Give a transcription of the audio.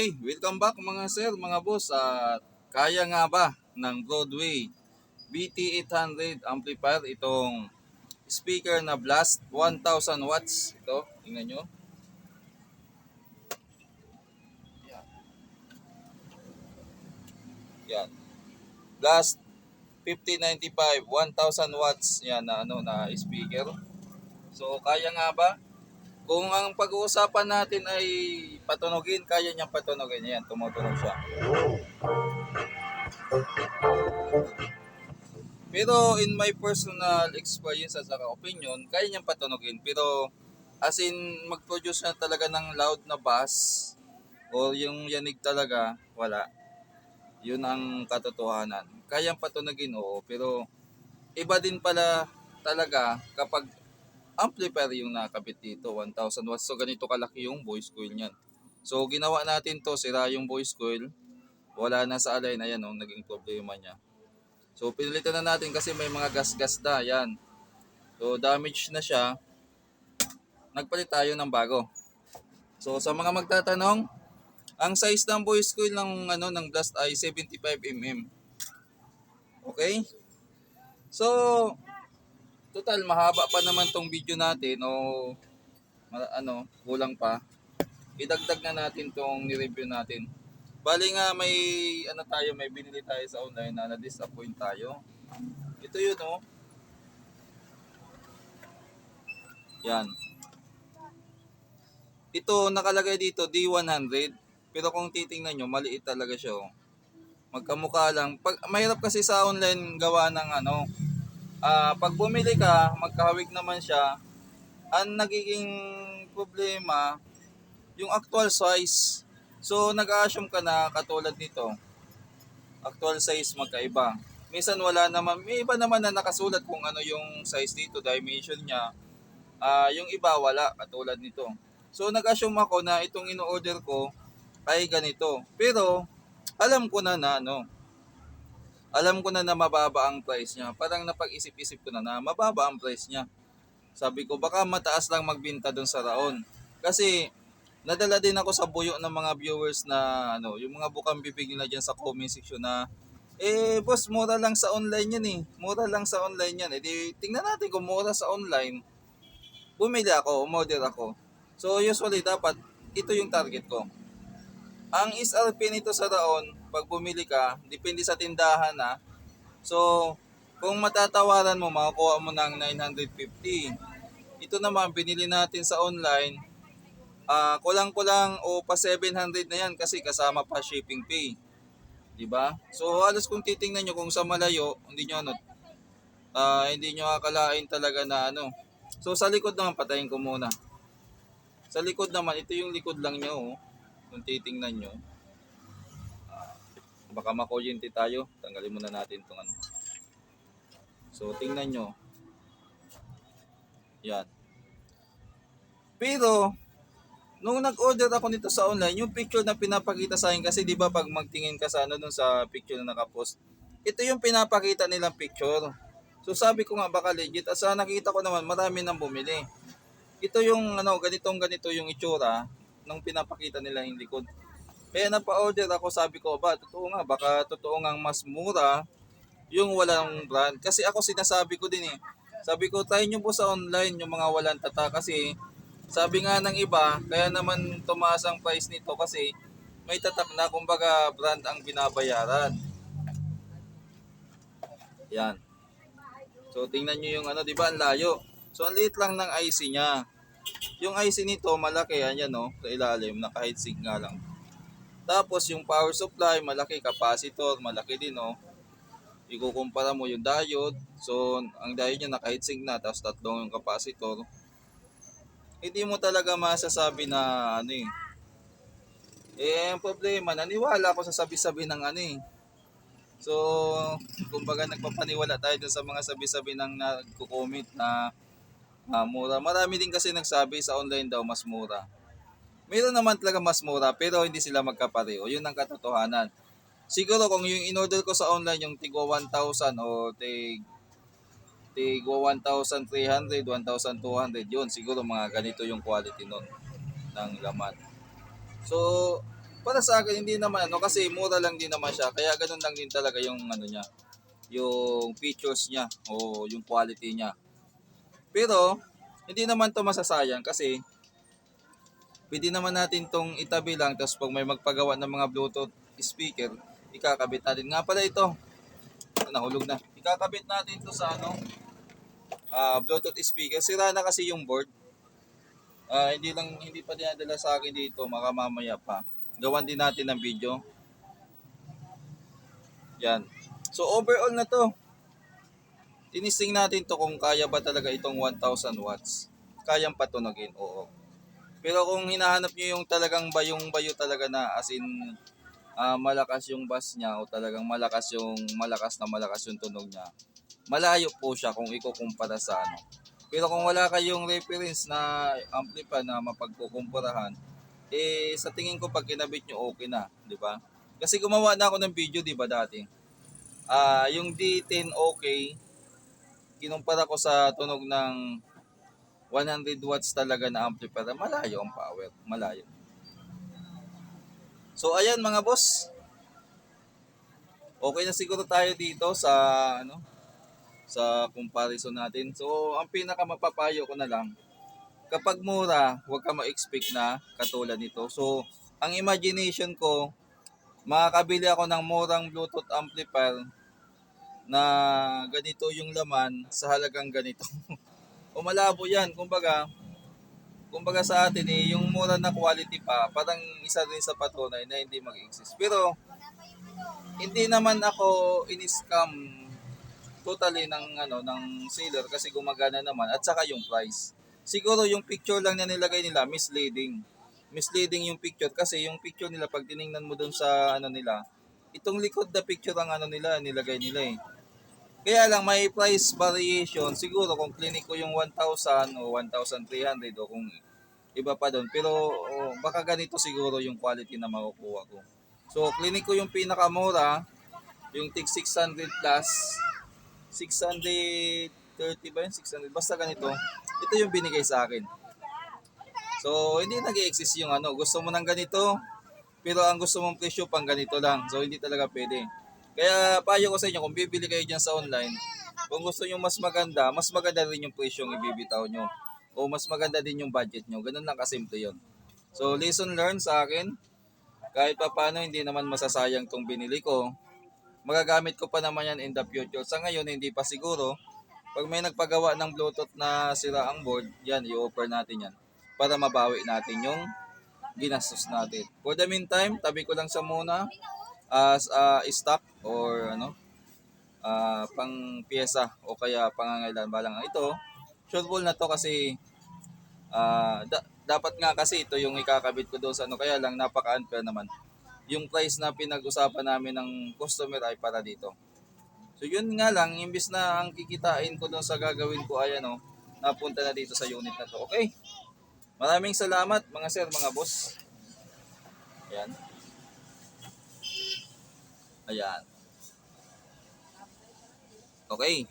Okay, welcome back mga sir, mga boss. At kaya nga ba ng Broadway BT800 amplifier itong speaker na Blast 1000 watts. Ito, tingnan nyo. Yan. Blast 5095 1000 watts yan na ano na speaker. So kaya nga ba? Kung ang pag-uusapan natin ay patunogin, kaya niyang patunogin. Yan, tumutunog siya. Pero in my personal experience at saka opinion, kaya niyang patunogin. Pero as in mag-produce na talaga ng loud na bass o yung yanig talaga, wala. Yun ang katotohanan. Kayang patunogin, oo. Pero iba din pala talaga kapag amplifier yung nakabit dito, 1000 watts. So ganito kalaki yung voice coil niyan. So ginawa natin to, sira yung voice coil. Wala na sa align, ayan oh, naging problema niya. So pinilitan na natin kasi may mga gas-gas na, yan. So damage na siya. Nagpalit tayo ng bago. So sa mga magtatanong, ang size ng voice coil ng ano ng Blast ay 75 mm. Okay? So, total mahaba pa naman tong video natin o ano, kulang pa. Idagdag na natin tong ni-review natin. Bali nga may ano tayo, may binili tayo sa online na na-disappoint tayo. Ito yun oh. Yan. Ito nakalagay dito D100 pero kung titingnan nyo maliit talaga siya oh. Magkamukha lang. Pag mahirap kasi sa online gawa ng ano, Ah, pag bumili ka, magkahawig naman siya. Ang nagiging problema, yung actual size. So, nag-assume ka na katulad nito. Actual size magkaiba. Minsan wala naman, may iba naman na nakasulat kung ano yung size dito, dimension niya. Ah, yung iba wala, katulad nito. So, nag-assume ako na itong ino-order ko ay ganito. Pero, alam ko na na ano, alam ko na na mababa ang price niya. Parang napag-isip-isip ko na na mababa ang price niya. Sabi ko, baka mataas lang magbinta doon sa Raon. Kasi, nadala din ako sa buyo ng mga viewers na, ano, yung mga bukang bibig nila dyan sa comment section na, eh, boss, mura lang sa online yan eh. Mura lang sa online yan. Eh, di, tingnan natin kung mura sa online. Bumili ako, umorder ako. So, usually, dapat, ito yung target ko. Ang SRP nito sa Raon, pag bumili ka, depende sa tindahan na. So, kung matatawaran mo, makakuha mo ng 950. Ito naman, binili natin sa online, ah kulang-kulang o pa 700 na yan kasi kasama pa shipping fee. 'Di ba? So, halos kung titingnan nyo kung sa malayo, hindi nyo ano, ah, hindi nyo akalain talaga na ano. So, sa likod naman, patayin ko muna. Sa likod naman, ito yung likod lang nyo, oh. Kung titingnan nyo. Baka makuryente tayo. Tanggalin muna natin itong ano. So, tingnan nyo. Yan. Pero, nung nag-order ako nito sa online, yung picture na pinapakita sa akin, kasi di ba pag magtingin ka sa ano dun sa picture na nakapost, ito yung pinapakita nilang picture. So sabi ko nga baka legit, at sa nakita ko naman marami nang bumili. Ito yung ano, ganitong ganito yung itsura nung pinapakita nila yung likod. Kaya napa-order ako, sabi ko, ba, totoo nga, baka totoo nga mas mura yung walang brand. Kasi ako sinasabi ko din eh. Sabi ko, try nyo po sa online yung mga walang tata kasi sabi nga ng iba, kaya naman tumaas ang price nito kasi may tatak na kumbaga brand ang binabayaran. Yan. So tingnan nyo yung ano, di ba, ang layo. So ang liit lang ng IC niya. Yung IC nito malaki, yan no, sa ilalim, naka-heatsink nga lang. Tapos yung power supply, malaki capacitor, malaki din no. Ikukumpara mo yung diode. So ang diode niya naka-heatsink na, tapos tatlong yung capacitor. Hindi mo talaga masasabi na ano eh. Eh, ang problema, naniwala ako sa sabi-sabi ng ano eh. So, kumbaga nagpapaniwala tayo dun sa mga sabi-sabi ng nagko-comment na ah, mura. Marami din kasi nagsabi sa online daw mas mura. Meron naman talaga mas mura pero hindi sila magkapareho. Yun ang katotohanan. Siguro kung yung in-order ko sa online yung tigwa 1,000 o tig tigwa 1,300, 1,200. Yun, siguro mga ganito yung quality nun ng laman. So, para sa akin, hindi naman ano, kasi mura lang din naman siya. Kaya ganun lang din talaga yung ano niya, yung features niya o yung quality niya. Pero, hindi naman to masasayang kasi pwede naman natin tong itabi lang tapos pag may magpagawa ng mga Bluetooth speaker, ikakabit natin. Nga pala ito, nahulog na. Ikakabit natin to sa ano, ah Bluetooth speaker. Sira na kasi yung board. Ah, hindi lang hindi pa dinadala sa akin dito, maka mamaya pa. Gawan din natin ng video. Yan. So overall na to. Tinisting natin to kung kaya ba talaga itong 1000 watts. Kayang patunogin, oo. Pero kung hinahanap nyo yung talagang bayong-bayo talaga na as in ah, malakas yung bass niya o talagang malakas yung malakas na malakas yung tunog niya, malayo po siya kung ikukumpara sa ano. Pero kung wala kayong reference na amplifier na mapagkukumparahan, eh sa tingin ko pag kinabit nyo okay na, di ba? Kasi gumawa na ako ng video, di ba dati? Ah, yung D10 okay, kinumpara ko sa tunog ng 100 watts talaga na amplifier, malayo ang power, malayo. So ayan mga boss. Okay na siguro tayo dito sa ano sa comparison natin. So ang pinaka mapapayo ko na lang kapag mura, huwag ka ma-expect na katulad nito. So ang imagination ko makakabili ako ng murang Bluetooth amplifier na ganito yung laman sa halagang ganito. o malabo yan. Kumbaga, kumbaga sa atin eh, yung mura na quality pa, parang isa rin sa patunay na hindi mag-exist. Pero, hindi naman ako in-scam totally ng ano ng seller kasi gumagana naman at saka yung price. Siguro yung picture lang na nilagay nila misleading. Misleading yung picture kasi yung picture nila pag tiningnan mo dun sa ano nila, itong likod na picture ang ano nila nilagay nila eh. Kaya lang may price variation siguro kung clinic ko yung 1,000 o 1,300 o kung iba pa doon. Pero oh, baka ganito siguro yung quality na makukuha ko. So clinic ko yung pinakamura, yung tig 600 plus 630 ba yun? 600. Basta ganito. Ito yung binigay sa akin. So, hindi nag exist yung ano. Gusto mo ng ganito, pero ang gusto mong presyo pang ganito lang. So, hindi talaga pwede. Kaya payo ko sa inyo, kung bibili kayo dyan sa online, kung gusto nyo mas maganda, mas maganda rin yung presyo yung ibibitaw nyo. O mas maganda din yung budget nyo. Ganun lang kasimple yon. So, lesson learned sa akin. Kahit pa paano, hindi naman masasayang tong binili ko magagamit ko pa naman yan in the future. Sa ngayon, hindi pa siguro. Pag may nagpagawa ng Bluetooth na sira ang board, yan, i-offer natin yan. Para mabawi natin yung ginastos natin. For the meantime, tabi ko lang sa muna as a stock or ano, ah, pang pyesa o kaya pangangailan balang ito. Sureball na to kasi ah, da- dapat nga kasi ito yung ikakabit ko doon sa ano kaya lang napaka-unfair naman yung price na pinag-usapan namin ng customer ay para dito. So yun nga lang, imbis na ang kikitain ko doon sa gagawin ko ay ano, napunta na dito sa unit na to. Okay? Maraming salamat mga sir, mga boss. Ayan. Ayan. Okay.